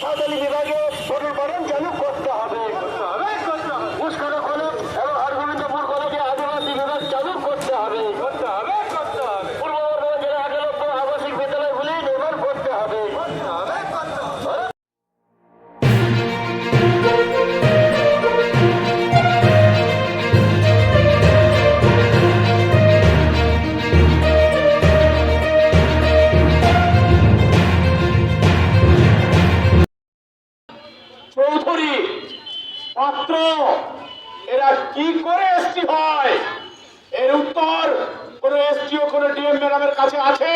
সাঁওতালি বিভাগে পুনর্বারণ চালু এসটিও কোন ডিএম ম্যাডামের কাছে আছে,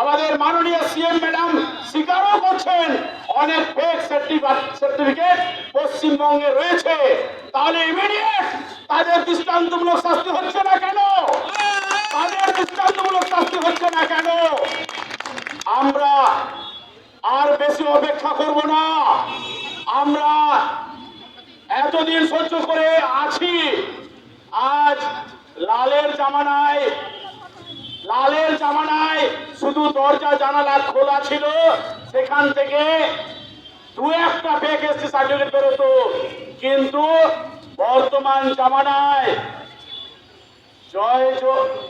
আমাদের মাননীয় সিএম ম্যাডাম স্বীকারও করছেন, অনেক ফেক সার্টিফিকেট পশ্চিমবঙ্গে রয়েছে। তাহলে ইমিডিয়েট তাদের দৃষ্টান্তমূলক শাস্তি হচ্ছে না কেন? তাদের দৃষ্টান্তমূলক শাস্তি হচ্ছে না কেন? আমরা আর বেশি অপেক্ষা করব না। আমরা এতদিন সহ্য করে আছি। আজ লালের জামানায় লালের জামানায় শুধু দরজা, জানালা খোলা ছিল। সেখান থেকে দু একটা ফেক এসটি সার্টিফিকেট বেরোতো। কিন্তু বর্তমান জামানায় জয়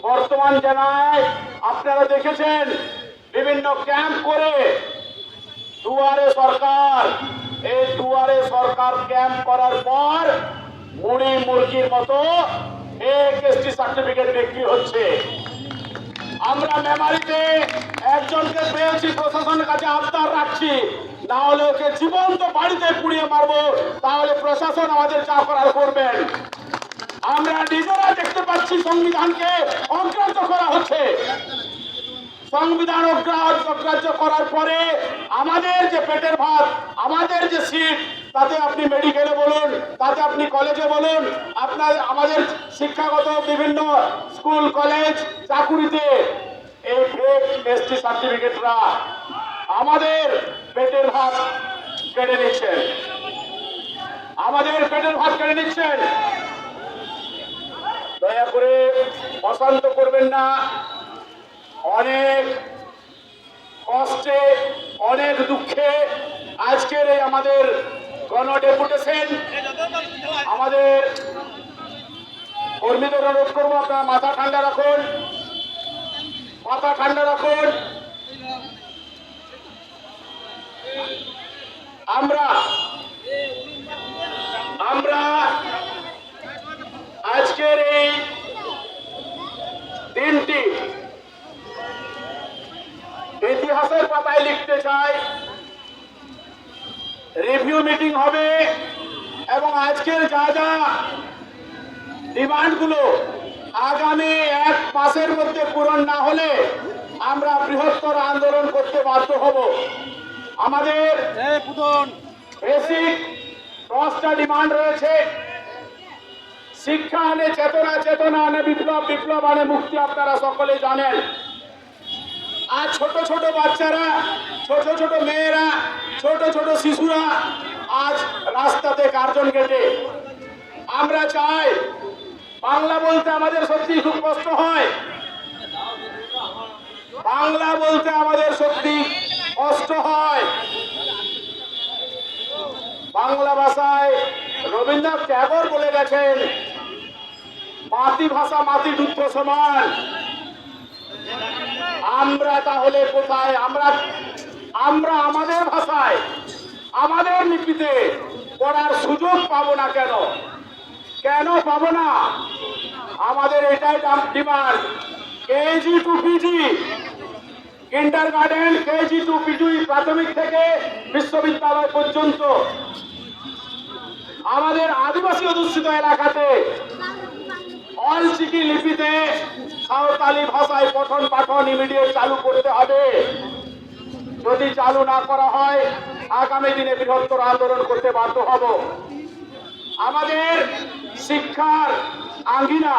বর্তমান জানায় আপনারা দেখেছেন বিভিন্ন ক্যাম্প করে দুয়ারে সরকার, এই দুয়ারে সরকার ক্যাম্প করার পর মুড়ি মুরগির মতো এসটি সার্টিফিকেট বিক্রি হচ্ছে। আমরা মেমারিতে একজনকে পেয়েছি প্রশাসনের কাছে আবদার রাখছি। না হলে ওকে জীবন্ত বাড়িতে পুড়িয়ে মারবো। তাহলে প্রশাসন আমাদের যা করার করবেন। আমরা নিজেরা দেখতে পাচ্ছি সংবিধানকে অগ্রাহ্য করা হচ্ছে। সংবিধান অগ্রাহ্য করার পরে আমাদের যে পেটের ভাত, আমাদের যে সিট তাতে আপনি মেডিকেলে বলুন, তাতে আপনি কলেজে বলুন, আপনার, আমাদের শিক্ষাগত বিভিন্ন স্কুল কলেজ চাকুরিতে এই ফেক এসটি সার্টিফিকেটরা আমাদের পেটের ভাত কেড়ে নিচ্ছেন। আমাদের পেটের ভাত কেড়ে নিচ্ছেন। দয়া করে অশান্ত করবেন না। অনেক কষ্টে, অনেক দুঃখে আজকের এই আমাদের গণ ডেপুটেশন আমাদের কর্মীদের অনুরোধ করব, আপনারা মাথা ঠান্ডা রাখুন। মাথা ঠান্ডা রাখুন। আমরা আমরা রিভিউ মিটিং হবে এবং আজকের যা যা ডিমান্ডগুলো আগামী এক মাসের মধ্যে পূরণ না হলে আমরা বৃহত্তর আন্দোলন করতে বাধ্য হব। আমাদের বেসিক দশটা ডিমান্ড রয়েছে। শিক্ষা আনে চেতনা চেতনা আনে বিপ্লব বিপ্লব আনে মুক্তি আপনারা সকলে জানেন। আর ছোট ছোট বাচ্চারা, ছোট ছোট মেয়েরা, ছোট ছোট শিশুরা আজ রাস্তাতে কার্জন কেটে আমরা চাই বাংলা বলতে আমাদের সত্যি খুব কষ্ট হয়। বাংলা বলতে আমাদের সত্যি কষ্ট হয়। বাংলা ভাষায় রবীন্দ্রনাথ ট্যাগর বলে গেছেন, মাতৃভাষা মাতৃদুগ্ধ সমান। আমরা তাহলে কোথায়? আমরা আমরা আমাদের ভাষায়, আমাদের লিপিতে পড়ার সুযোগ পাবো না কেন? কেন পাবো না? আমাদের এটাই demand. KG to PG kindergarten KG to PG প্রাথমিক থেকে বিশ্ববিদ্যালয় পর্যন্ত। আমাদের আদিবাসী অধ্যুষিত এলাকাতে অলচিকি লিপিতে সাঁওতালি ভাষায় পঠন পাঠন ইমিডিয়েট চালু করতে হবে। যদি চালু না করা হয়, আগামী দিনে বৃহত্তর আন্দোলন করতে বাধ্য হব। আমাদের শিক্ষার আঙ্গিনা,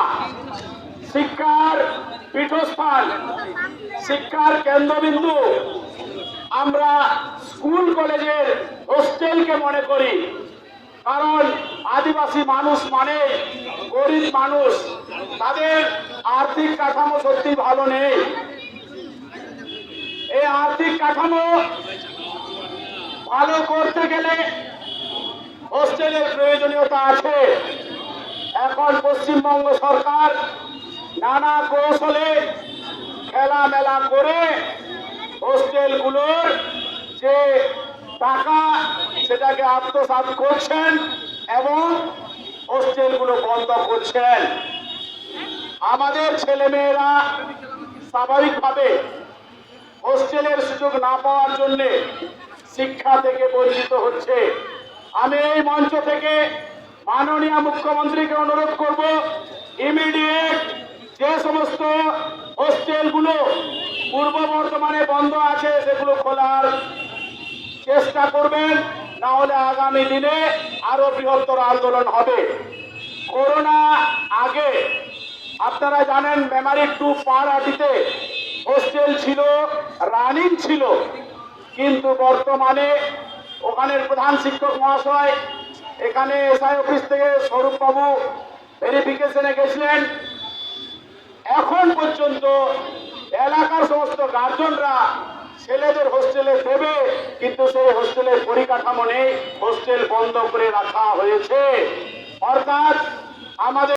শিক্ষার পীঠস্থান, শিক্ষার কেন্দ্রবিন্দু। আমরা স্কুল, কলেজের হোস্টেলকে মনে করি, কারণ আদিবাসী মানুষ মানে গরিব মানুষ। তাদের আর্থিক কাঠামো সত্যি ভালো নেই। এই আর্থিক কাঠামো ভালো করতে গেলে হোস্টেলের প্রয়োজনীয়তা আছে। এখন পশ্চিমবঙ্গ সরকার নানা কৌশলে খেলা মেলা করে হোস্টেলগুলোর যে টাকা সেটাকে আত্মসাৎ করছেন এবং হোস্টেলগুলো বন্ধ করছেন। আমাদের ছেলেমেয়েরা স্বাভাবিকভাবে হোস্টেলের সুযোগ না পাওয়ার জন্য শিক্ষা থেকে বঞ্চিত হচ্ছে। আমি এই মঞ্চ থেকে মাননীয় মুখ্যমন্ত্রীকে অনুরোধ করব ইমিডিয়েট যে সমস্ত হোস্টেলগুলো পূর্ব বর্তমানে বন্ধ আছে, সেগুলো খোলার চেষ্টা করবেন। না হলে আগামী দিনে আরও বৃহত্তর আন্দোলন হবে। করোনা আগে আপনারা জানেন মেমারি টু পাড়াটিতে হোস্টেল ছিল রানিং ছিল। কিন্তু বর্তমানে ওখানের প্রধান শিক্ষক মহাশয়, এখানে এসআই অফিস থেকে স্বরূপবাবু ভেরিফিকেশনে গেছিলেন। এখন পর্যন্ত এলাকার সমস্ত গার্জনরা ছেলেদের হোস্টেলে দেবে, কিন্তু সেই হোস্টেলের পরিকাঠামো নেই, হোস্টেল বন্ধ করে রাখা হয়েছে। অর্থাৎ আমাদের